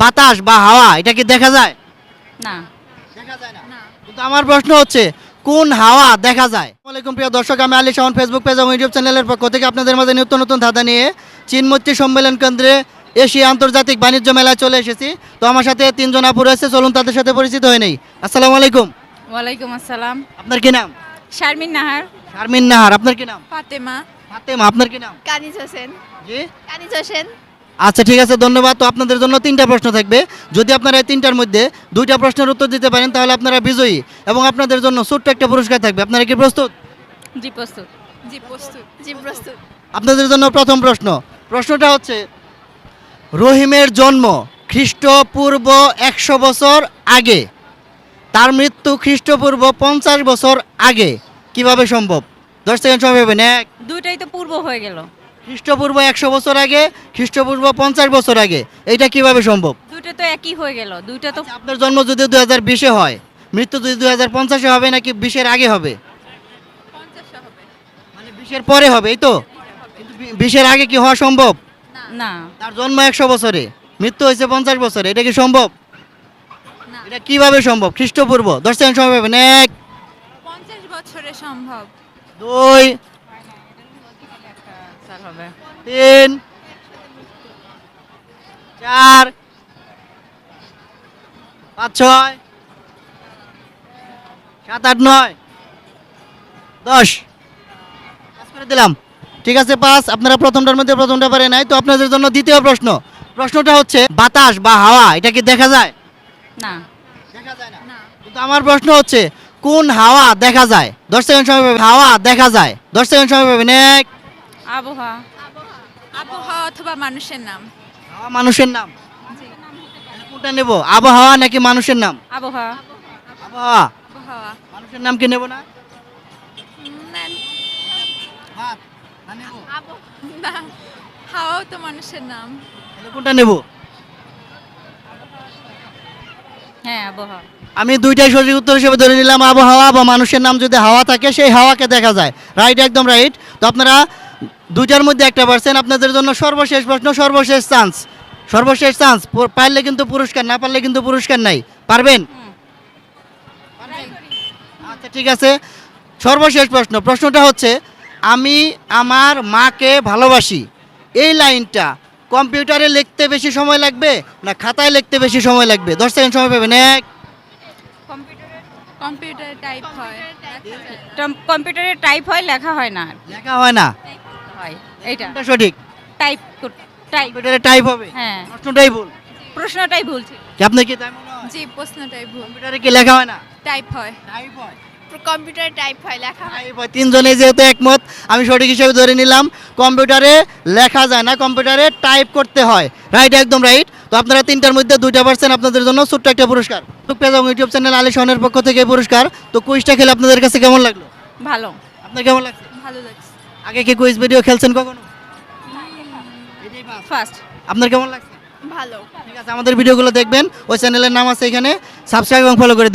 বাতাস বা হাওয়া এটা কি দেখা যায়? না। দেখা যায় না। কিন্তু আমার প্রশ্ন হচ্ছে কোন হাওয়া দেখা যায়? আসসালামাইকুম প্রিয় দর্শক আমি আলী ফেসবুক পেজ এবং ইউটিউব চ্যানেলের পক্ষ থেকে আপনাদের মাঝে নিত্য নতুন ধাঁধা নিয়ে চীনমৈত্রী সম্মেলন কেন্দ্রে এশিয়া আন্তর্জাতিক বাণিজ্য মেলায় চলে এসেছি। তো আমার সাথে তিনজন আপু রয়েছে চলুন তাদের সাথে পরিচিত হয়ে নেই। আসসালামু আলাইকুম। ওয়ালাইকুম আসসালাম। আপনার কি নাম? শারমিন নাহার। শারমিন নাহার আপনার কি নাম? ফাতেমা। ফাতেমা আপনার কি নাম? কানিজ হোসেন। জি। কানিজ হোসেন। আচ্ছা ঠিক আছে ধন্যবাদ। তো আপনাদের জন্য তিনটা প্রশ্ন থাকবে। যদি আপনারা এই তিনটার মধ্যে দুইটা প্রশ্নের উত্তর দিতে পারেন তাহলে আপনারা বিজয়ী এবং আপনাদের জন্য ছোট্ট একটা পুরস্কার থাকবে। আপনারা কি প্রস্তুত? জি প্রস্তুত। জি প্রস্তুত। জি প্রস্তুত। আপনাদের জন্য প্রথম প্রশ্ন। প্রশ্নটা হচ্ছে রহিমের জন্ম খ্রিস্টপূর্ব একশো বছর আগে। তার মৃত্যু খ্রিস্টপূর্ব পঞ্চাশ বছর আগে। কীভাবে সম্ভব? দশ সেকেন্ড সময় পাবেন এক দুইটাই তো পূর্ব হয়ে গেল। খ্রিস্টপূর্ব একশো বছর আগে খ্রিস্টপূর্ব পঞ্চাশ বছর আগে। এটা কীভাবে সম্ভব? দুইটা তো একই হয়ে গেল দুইটা তো আচ্ছা, আপনার জন্ম যদি দু হাজার বিশে হয় মৃত্যু যদি দু হাজার পঞ্চাশে হবে নাকি বিশের আগে হবে? মানে বিশের পরে হবে এই তো? বিশের আগে কি হওয়া সম্ভব? না। তার জন্ম একশো বছরে মৃত্যু হয়েছে পঞ্চাশ বছরে এটা কি সম্ভব? এটা কীভাবে সম্ভব? খ্রিস্টপূর্ব দশ সেকেন্ড সময় পাবেন এক পঞ্চাশ বছরে সম্ভব। দুই হবে। তিন চার পাঁচ ছয় সাত আট নয় দশ। পাস করে দিলাম। ঠিক আছে পাস। আপনারা প্রথমটার মধ্যে প্রথমটা পারে নাই তো আপনাদের জন্য দ্বিতীয় প্রশ্ন। প্রশ্নটা হচ্ছে বাতাস বা হাওয়া এটা কি দেখা যায়? না। দেখা যায় না। কিন্তু আমার প্রশ্ন হচ্ছে কোন হাওয়া দেখা যায়? দশ সেকেন্ড সময় হাওয়া দেখা যায়। দশ সেকেন্ড সময় পাবেন। এক আবহাওয়া। আবহাওয়া অথবা মানুষের নাম? মানুষের নাম? কোনটা নেব? আবহাওয়া নাকি মানুষের নাম? আবহাওয়া। আবহাওয়া। মানুষের নাম কি নেব না? হাওয়াও তো মানুষের নাম। কোনটা নেব? হ্যাঁ আবহাওয়া। আমি দুইটাই সঠিক উত্তর হিসেবে ধরে নিলাম আবহাওয়া বা মানুষের নাম যদি হাওয়া থাকে সেই হাওয়াকে দেখা যায়। রাইট একদম রাইট তো আপনারা দুইটার মধ্যে একটা পারছেন আপনাদের জন্য সর্বশেষ প্রশ্ন সর্বশেষ চান্স সর্বশেষ চান্স পারলে কিন্তু পুরস্কার না পারলে কিন্তু পুরস্কার নাই। পারবেন? আচ্ছা ঠিক আছে। সর্বশেষ প্রশ্ন। প্রশ্নটা হচ্ছে আমি আমার মাকে ভালোবাসি। এই লাইনটা কম্পিউটারে লিখতে বেশি সময় লাগবে না খাতায় লিখতে বেশি সময় লাগবে? দশ সেকেন্ড সময় পাবেন। এক। কম্পিউটার টাইপ হয়। কম্পিউটারে টাইপ হয় লেখা হয় না লেখা হয় না। এটা। সঠিক? টাইপ টাইপ কম্পিউটারে টাইপ হবে? হ্যাঁ। প্রশ্নটাই ভুল। প্রশ্নটাই ভুল কি আপনি কি তাই মনে হয়? জি প্রশ্নটাই ভুল। কম্পিউটারে কি লেখা হয় না? টাইপ হয়। টাইপ হয়। কম্পিউটার টাইপ হয় লেখা হয়। টাইপ হয়। তিনজনে যেহেতু একমত আমি সঠিক হিসেবে ধরে নিলাম কম্পিউটারে লেখা যায় না কম্পিউটারে টাইপ করতে হয়। রাইট একদম রাইট তো আপনারা তিনটার মধ্যে দুইটা পার্সেন্ট আপনাদের জন্য ছোট্ট একটা পুরস্কার। পেজ এবং ইউটিউব চ্যানেল আলী শহনের পক্ষ থেকে পুরস্কার। তো কুইজটা খেলে আপনাদের কাছে কেমন লাগল? ভালো। আপনার কেমন লাগছে? ভালো লাগছে। আগে কি কুইজ ভিডিও খেলছেন কখনো? ফার্স্ট। আপনার কেমন লাগছে? ভালো। ঠিক আছে আমাদের ভিডিওগুলো দেখবেন। ওই চ্যানেলের নাম আছে এখানে। সাবস্ক্রাইব এবং ফলো করে